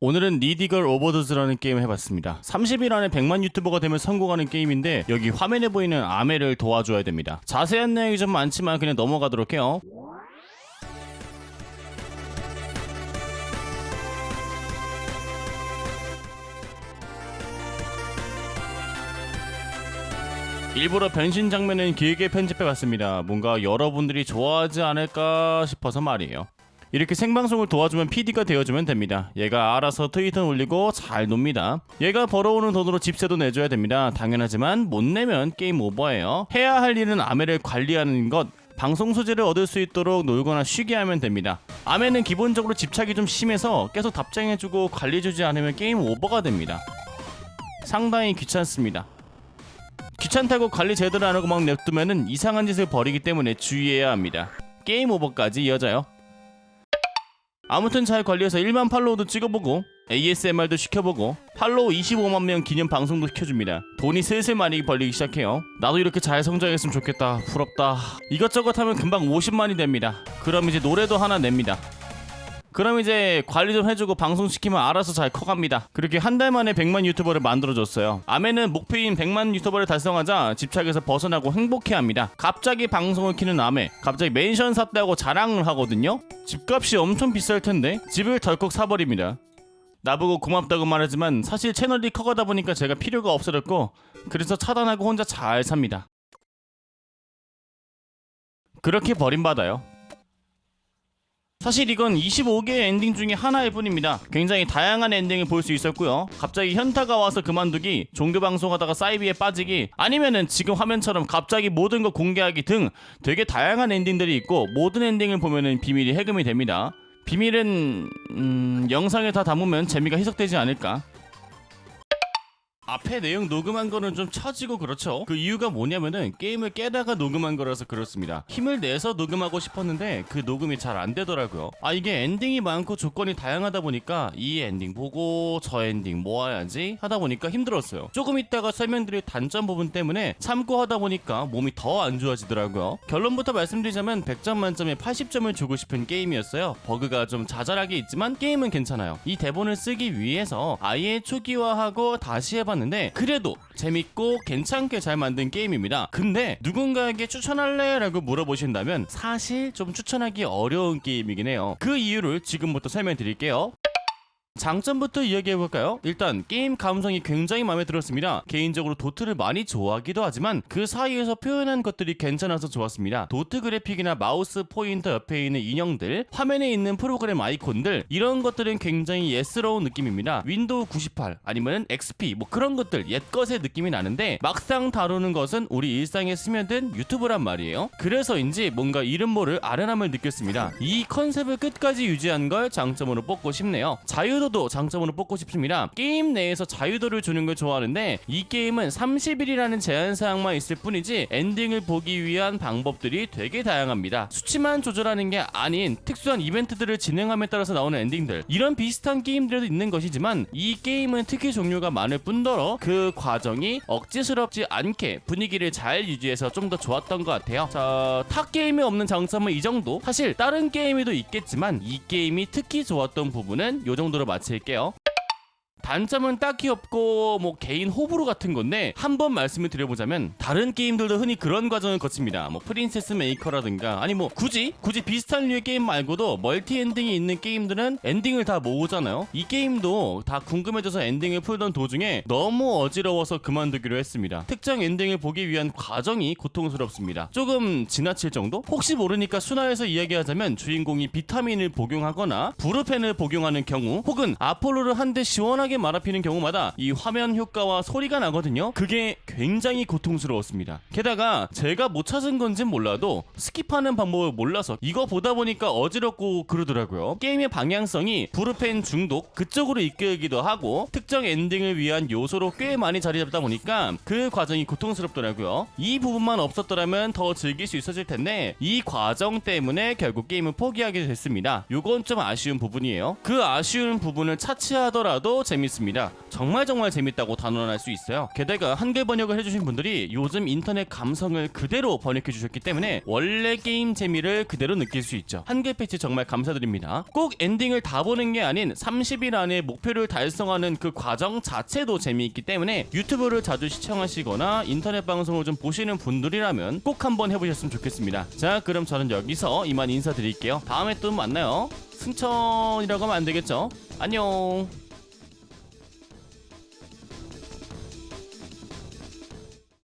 오늘은 리디걸 오버도즈라는 게임을 해봤습니다. 30일 안에 100만 유튜버가 되면 성공하는 게임인데 여기 화면에 보이는 아메를 도와줘야 됩니다. 자세한 내용이 좀 많지만 그냥 넘어가도록 해요. 일부러 변신 장면은 길게 편집해봤습니다. 뭔가 여러분들이 좋아하지 않을까 싶어서 말이에요. 이렇게 생방송을 도와주면 PD가 되어주면 됩니다. 얘가 알아서 트위터 올리고 잘 놉니다. 얘가 벌어오는 돈으로 집세도 내줘야 됩니다. 당연하지만 못 내면 게임 오버예요. 해야 할 일은 아메를 관리하는 것. 방송 소재를 얻을 수 있도록 놀거나 쉬게 하면 됩니다. 아메는 기본적으로 집착이 좀 심해서 계속 답장해주고 관리해주지 않으면 게임 오버가 됩니다. 상당히 귀찮습니다. 귀찮다고 관리 제대로 안 하고 막 냅두면은 이상한 짓을 벌이기 때문에 주의해야 합니다. 게임 오버까지 이어져요. 아무튼 잘 관리해서 1만 팔로우도 찍어보고 ASMR도 시켜보고 팔로우 25만 명 기념 방송도 시켜줍니다. 돈이 슬슬 많이 벌리기 시작해요. 나도 이렇게 잘 성장했으면 좋겠다. 부럽다. 이것저것 하면 금방 50만이 됩니다. 그럼 이제 노래도 하나 냅니다. 그럼 이제 관리 좀 해주고 방송시키면 알아서 잘 커갑니다. 그렇게 한 달 만에 100만 유튜버를 만들어줬어요. 아메는 목표인 100만 유튜버를 달성하자 집착에서 벗어나고 행복해합니다. 갑자기 방송을 키는 아메, 갑자기 맨션 샀다고 자랑을 하거든요. 집값이 엄청 비쌀 텐데 집을 덜컥 사버립니다. 나보고 고맙다고 말하지만 사실 채널이 커가다 보니까 제가 필요가 없어졌고 그래서 차단하고 혼자 잘 삽니다. 그렇게 버림받아요. 사실 이건 25개의 엔딩 중에 하나일 뿐입니다. 굉장히 다양한 엔딩을 볼 수 있었고요. 갑자기 현타가 와서 그만두기, 종교 방송하다가 사이비에 빠지기, 아니면은 지금 화면처럼 갑자기 모든 거 공개하기 등 되게 다양한 엔딩들이 있고 모든 엔딩을 보면은 비밀이 해금이 됩니다. 비밀은 음, 영상에 다 담으면 재미가 희석되지 않을까. 앞에 내용 녹음한 거는 좀 처지고 그렇죠. 그 이유가 뭐냐면은 게임을 깨다가 녹음한 거라서 그렇습니다. 힘을 내서 녹음하고 싶었는데 그 녹음이 잘 안 되더라고요. 아 이게 엔딩이 많고 조건이 다양하다 보니까 이 엔딩 보고 저 엔딩 모아야지 하다 보니까 힘들었어요. 조금 있다가 설명드릴 단점 부분 때문에 참고 하다 보니까 몸이 더 안 좋아지더라고요. 결론부터 말씀드리자면 100점 만점에 80점을 주고 싶은 게임이었어요. 버그가 좀 자잘하게 있지만 게임은 괜찮아요. 이 대본을 쓰기 위해서 아예 초기화하고 다시 해봤 는데 그래도 재밌고 괜찮게 잘 만든 게임입니다. 근데 누군가에게 추천할래? 라고 물어보신다면 사실 좀 추천하기 어려운 게임이긴 해요. 그 이유를 지금부터 설명드릴게요. 장점부터 이야기해 볼까요? 일단 게임 감성이 굉장히 마음에 들었습니다. 개인적으로 도트를 많이 좋아하기도 하지만 그 사이에서 표현한 것들이 괜찮아서 좋았습니다. 도트 그래픽이나 마우스 포인터 옆에 있는 인형들, 화면에 있는 프로그램 아이콘들 이런 것들은 굉장히 예스러운 느낌입니다. 윈도우 98 아니면 XP 뭐 그런 것들 옛것의 느낌이 나는데 막상 다루는 것은 우리 일상에 스며든 유튜브란 말이에요. 그래서인지 뭔가 이름 모를 아련함을 느꼈습니다. 이 컨셉을 끝까지 유지한 걸 장점으로 뽑고 싶네요. 자유도 도 장점으로 뽑고 싶습니다. 게임 내에서 자유도를 주는 걸 좋아하는데 이 게임은 30일이라는 제한 사항만 있을 뿐이지 엔딩을 보기 위한 방법들이 되게 다양합니다. 수치만 조절하는 게 아닌 특수한 이벤트들을 진행함에 따라서 나오는 엔딩들 이런 비슷한 게임들도 있는 것이지만 이 게임은 특히 종류가 많을 뿐더러 그 과정이 억지스럽지 않게 분위기를 잘 유지해서 좀 더 좋았던 것 같아요. 자, 타 게임에 없는 장점은 이 정도. 사실 다른 게임에도 있겠지만 이 게임이 특히 좋았던 부분은 이 정도로 마 칠게요. 단점은 딱히 없고 뭐 개인 호불호 같은 건데 한 번 말씀을 드려보자면 다른 게임들도 흔히 그런 과정을 거칩니다. 뭐 프린세스 메이커라든가 아니 뭐 굳이 굳이 비슷한 류의 게임 말고도 멀티 엔딩이 있는 게임들은 엔딩을 다 모으잖아요. 이 게임도 다 궁금해져서 엔딩을 풀던 도중에 너무 어지러워서 그만두기로 했습니다. 특정 엔딩을 보기 위한 과정이 고통스럽습니다. 조금 지나칠 정도? 혹시 모르니까 순화해서 이야기하자면 주인공이 비타민을 복용하거나 부르펜을 복용하는 경우 혹은 아폴로를 한 대 시원하게 말아피는 경우마다 이 화면 효과와 소리가 나거든요. 그게 굉장히 고통스러웠습니다. 게다가 제가 못 찾은 건진 몰라도 스킵하는 방법을 몰라서 이거 보다 보니까 어지럽고 그러더라고요. 게임의 방향성이 부르펜 중독 그쪽으로 이끌기도 하고 특정 엔딩을 위한 요소로 꽤 많이 자리 잡다 보니까 그 과정이 고통스럽더라고요. 이 부분만 없었더라면 더 즐길 수 있었을 텐데 이 과정 때문에 결국 게임을 포기하게 됐습니다. 요건 좀 아쉬운 부분이에요. 그 아쉬운 부분을 차치하더라도 재밌 재밌습니다. 정말 정말 재밌다고 단언할 수 있어요. 게다가 한글 번역을 해주신 분들이 요즘 인터넷 감성을 그대로 번역해 주셨기 때문에 원래 게임 재미를 그대로 느낄 수 있죠. 한글 패치 정말 감사드립니다. 꼭 엔딩을 다 보는 게 아닌 30일 안에 목표를 달성하는 그 과정 자체도 재미있기 때문에 유튜브를 자주 시청하시거나 인터넷 방송을 좀 보시는 분들이라면 꼭 한번 해보셨으면 좋겠습니다. 자, 그럼 저는 여기서 이만 인사드릴게요. 다음에 또 만나요. 승천이라고 하면 안 되겠죠? 안녕.